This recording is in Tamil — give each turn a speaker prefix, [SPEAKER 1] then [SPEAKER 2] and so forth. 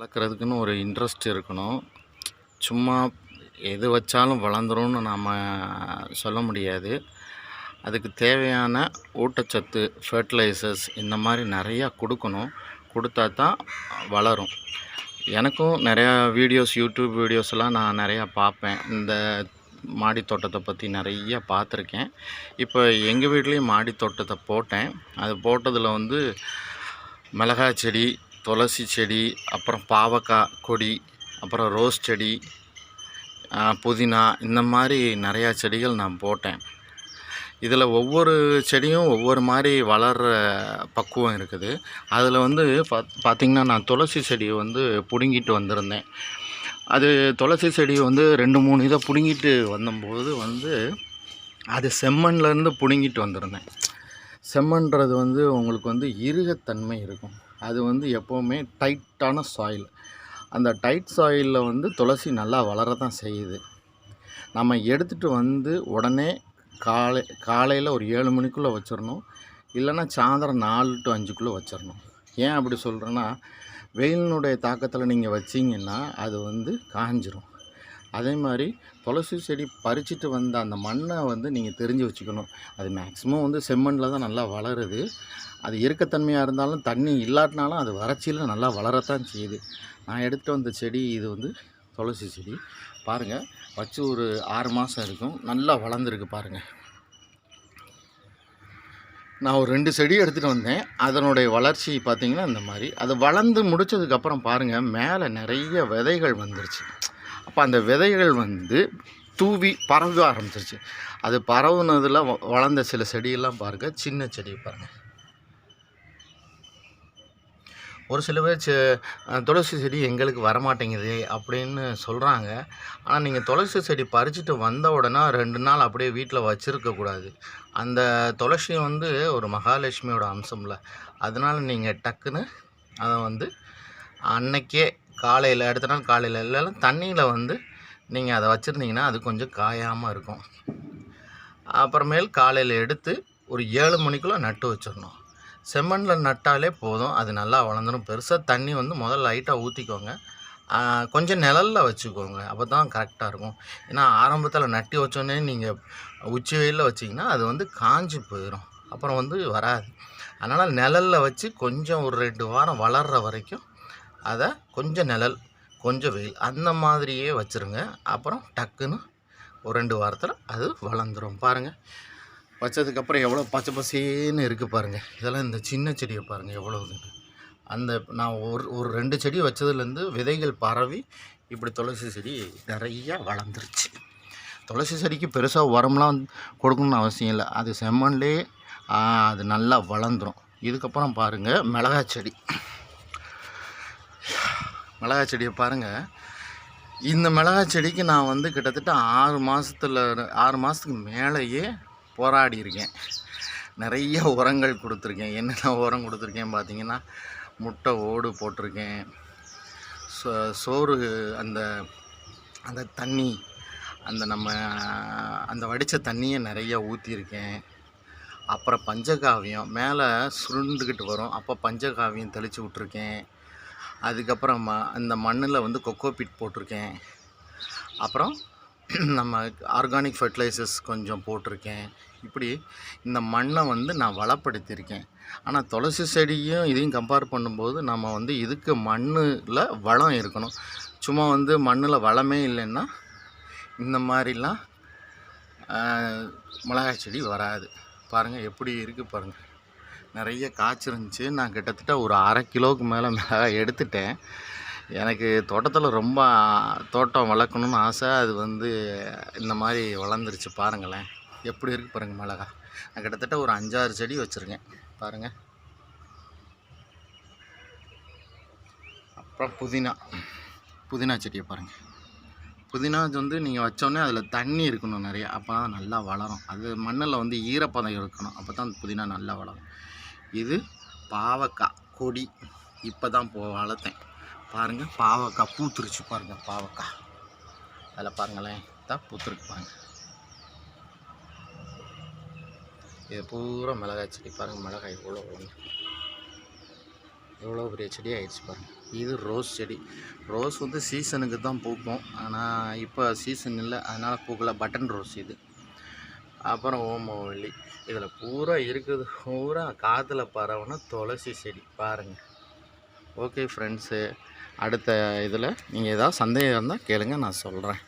[SPEAKER 1] வளர்க்குறதுக்குன்னு ஒரு இன்ட்ரெஸ்ட் இருக்கணும். சும்மா எது வச்சாலும் வளர்ந்துரும்னு நாம் சொல்ல முடியாது. அதுக்கு தேவையான ஊட்டச்சத்து ஃபர்டிலைசர்ஸ் இந்த மாதிரி நிறையா கொடுக்கணும். கொடுத்தா தான் வளரும். எனக்கும் நிறையா வீடியோஸ் யூடியூப் வீடியோஸ்லாம் நான் நிறையா பார்ப்பேன். இந்த மாடி தோட்டத்தை பற்றி நிறைய பார்த்துருக்கேன். இப்போ எங்கள் வீட்லேயும் மாடி தோட்டத்தை போட்டேன். அது போட்டதில் வந்து மிளகாய் செடி துளசி செடி அப்புறம் பாவக்காய் கொடி அப்புறம் ரோஸ் செடி புதினா இந்த மாதிரி நிறையா செடிகள் நான் போட்டேன். இதில் ஒவ்வொரு செடியும் ஒவ்வொரு மாதிரி வளர்கிற பக்குவம் இருக்குது. அதில் வந்து பாத் பார்த்திங்கன்னா நான் துளசி செடியை வந்து பிடுங்கிட்டு வந்திருந்தேன். அது துளசி செடி வந்து ரெண்டு மூணு இதை பிடுங்கிட்டு வந்தபோது வந்து அது செம்மண்லேருந்து பிடுங்கிட்டு வந்திருந்தேன். செம்மன்றது வந்து உங்களுக்கு வந்து இருகத்தன்மை இருக்கும். அது வந்து எப்போவுமே டைட்டான சாயில் அந்த டைட் சாயிலில் வந்து துளசி நல்லா வளர தான் செய்யுது. நம்ம எடுத்துகிட்டு வந்து உடனே காலை காலையில் ஒரு ஏழு மணிக்குள்ளே வச்சிடணும் இல்லைன்னா சாயந்தரம் நாலு டு அஞ்சுக்குள்ளே வச்சிடணும் ஏன் அப்படி சொல்கிறேன்னா வெயிலினுடைய தாக்கத்தில் நீங்கள் வச்சிங்கன்னா அது வந்து காஞ்சிரும். அதே மாதிரி துளசி செடி பறிச்சிட்டு வந்த அந்த மண்ணை வந்து நீங்கள் தெரிஞ்சு வச்சுக்கணும். அது மேக்ஸிமம் வந்து செம்மண்ணில் தான் நல்லா வளருது. அது இறுக்கத்தன்மையாக இருந்தாலும் தண்ணி இல்லாட்டினாலும் அது வறட்சியில் நல்லா வளரத்தான் செய்யுது. நான் எடுத்துகிட்டு வந்த செடி இது வந்து துளசி செடி. பாருங்கள் வச்சு ஒரு ஆறு மாதம் இருக்கும். நல்லா வளர்ந்துருக்கு பாருங்கள் நான் ஒரு ரெண்டு செடி எடுத்துகிட்டு வந்தேன். அதனுடைய வளர்ச்சி பார்த்திங்கன்னா இந்த மாதிரி. அது வளர்ந்து முடிச்சதுக்கப்புறம் பாருங்கள் மேலே நிறைய விதைகள் வந்துருச்சு. அப்போ அந்த விதைகள் வந்து தூவி பரவ ஆரம்பிச்சிருச்சு. அது பரவுனதில் வ- வளர்ந்த சில செடியெல்லாம் பாருங்கள் சின்ன செடி பாருங்கள் ஒரு சில பேர் செ துளசி செடி எங்களுக்கு வரமாட்டேங்குது அப்படின்னு சொல்கிறாங்க ஆனால் நீங்கள் துளசி செடி பறிச்சுட்டு வந்த உடனே ரெண்டு நாள் அப்படியே வீட்டில் வச்சுருக்கக்கூடாது அந்த துளசி வந்து ஒரு மகாலட்சுமியோட அம்சம்ல. அதனால் நீங்கள் டக்குன்னு அதை வந்து அன்னைக்கே காலையில் அடுத்த நாள் காலையில் இல்லைன்னா தண்ணியில் வந்து நீங்கள் அதை வச்சுருந்தீங்கன்னா அது கொஞ்சம் காயாமல் இருக்கும். அப்புறமேல் காலையில் எடுத்து ஒரு ஏழு மணிக்குள்ளே நட்டு வச்சிடணும். செம்மண்ணில் நட்டாலே போதும். அது நல்லா வளர்ந்துடும் பெருசாக தண்ணி வந்து முதல்ல லைட்டாக ஊற்றிக்கோங்க கொஞ்சம் நிழல்ல வச்சுக்கோங்க. அப்போ தான் கரெக்டாக இருக்கும். ஏன்னா ஆரம்பத்தில் நட்டி வச்சோடனே நீங்கள் உச்சி வெயிலில் வச்சிங்கன்னா அது வந்து காஞ்சி போயிடும் அப்புறம் வந்து வராது. அதனால் நிழலில் வச்சு கொஞ்சம் ஒரு ரெண்டு வாரம் வளர்கிற வரைக்கும் அதை கொஞ்சம் நிழல் கொஞ்சம் வெயில் அந்த மாதிரியே வச்சுருங்க. அப்புறம் டக்குன்னு ஒரு ரெண்டு வாரத்தில் அது வளர்ந்துரும். பாருங்கள் வச்சதுக்கப்புறம் எவ்வளோ பச்சை பசேன்னு இருக்குது பாருங்கள் இதெல்லாம் இந்த சின்ன செடியை பாருங்கள் எவ்வளோ இதுன்னு அந்த நான் ஒரு ஒரு ரெண்டு செடி வச்சதுலேருந்து விதைகள் பரவி இப்படி துளசி செடி நிறையா வளர்ந்துருச்சு. துளசி செடிக்கு பெருசாக உரம்லாம் கொடுக்கணும்னு அவசியம் இல்லை. அது செம்மண்லேயே அது நல்லா வளர்ந்துரும். இதுக்கப்புறம் பாருங்கள் மிளகாய் செடி. மிளகாய் செடியை பாருங்கள் இந்த மிளகாய் செடிக்கு நான் வந்து கிட்டத்தட்ட ஆறு மாதத்துல ஆறு மாதத்துக்கு மேலேயே போராடி இருக்கேன். நிறைய உரங்கள் கொடுத்துருக்கேன். என்னென்ன உரம் கொடுத்துருக்கேன் பார்த்தீங்கன்னா முட்டை ஓடு போட்டிருக்கேன். சோ சோறு அந்த அந்த தண்ணி அந்த நம்ம அந்த வடித்த தண்ணியை நிறைய ஊற்றிருக்கேன் அப்புறம் பஞ்சகாவியம் மேலே சுருண்டுக்கிட்டு வரும். அப்போ பஞ்சகாவியம் தெளித்து விட்ருக்கேன் அதுக்கப்புறம் ம அந்த மண்ணில் வந்து கொக்கோ பிட் போட்டிருக்கேன். அப்புறம் நம்ம ஆர்கானிக் ஃபர்டிலைசர்ஸ் கொஞ்சம் போட்டிருக்கேன். இப்படி இந்த மண்ணை வந்து நான் வளப்படுத்தியிருக்கேன். ஆனால் துளசி செடியும் இதையும் கம்பேர் பண்ணும்போது நம்ம வந்து இதுக்கு மண்ணில் வளம் இருக்கணும். சும்மா வந்து மண்ணில் வளமே இல்லைன்னா இந்த மாதிரிலாம் மிளகாய் செடி வராது. பாருங்கள் எப்படி இருக்குது பாருங்கள் நிறைய காய்ச்சிருந்துச்சு நான் கிட்டத்தட்ட ஒரு அரை கிலோவுக்கு மேலே மிளகாய் எடுத்துட்டேன். எனக்கு தோட்டத்தில் ரொம்ப தோட்டம் வளர்க்கணும்னு ஆசை. அது வந்து இந்த மாதிரி வளர்ந்துருச்சு பாருங்களேன். எப்படி இருக்குது பாருங்கள் மிளகா. நான் கிட்டத்தட்ட ஒரு அஞ்சாறு செடி வச்சுருக்கேன். பாருங்கள் அப்புறம் புதினா. புதினா செடியை பாருங்கள் புதினா வந்து நீங்கள் வச்சோடனே அதில் தண்ணி இருக்கணும் நிறையா. அப்போ தான் நல்லா வளரும். அது மண்ணில் வந்து ஈரப்பதம் இருக்கணும். அப்போ தான் புதினா நல்லா வளரும். இது பாவக்காய் கொடி. இப்போ தான் போ வளர்த்தேன். பாருங்கள் பாவக்காய் பூத்துருச்சு பாருங்கள் பாவக்காய் அதில் பாருங்களேன் தான் பூத்துருக்கு பாருங்கள் இது பூரா மிளகாய் செடி. பாருங்கள் மிளகாய் இவ்வளோ எவ்வளோ பெரிய செடி ஆயிடுச்சு பாருங்கள் இது ரோஸ் செடி. ரோஸ் வந்து சீசனுக்கு தான் பூக்கும். ஆனால் இப்போ சீசன் இல்லை. அதனால் பூக்கல. பட்டன் ரோஸ் இது. அப்புறம் ஓமவல்லி இதில் பூரா இருக்குது. பூரா காற்றுல பரவுன துளசி செடி. பாருங்கள் ஓகே ஃப்ரெண்ட்ஸு அடுத்த இதில் நீங்கள் ஏதாவது சந்தேகம் இருந்தால் கேளுங்க நான் சொல்கிறேன்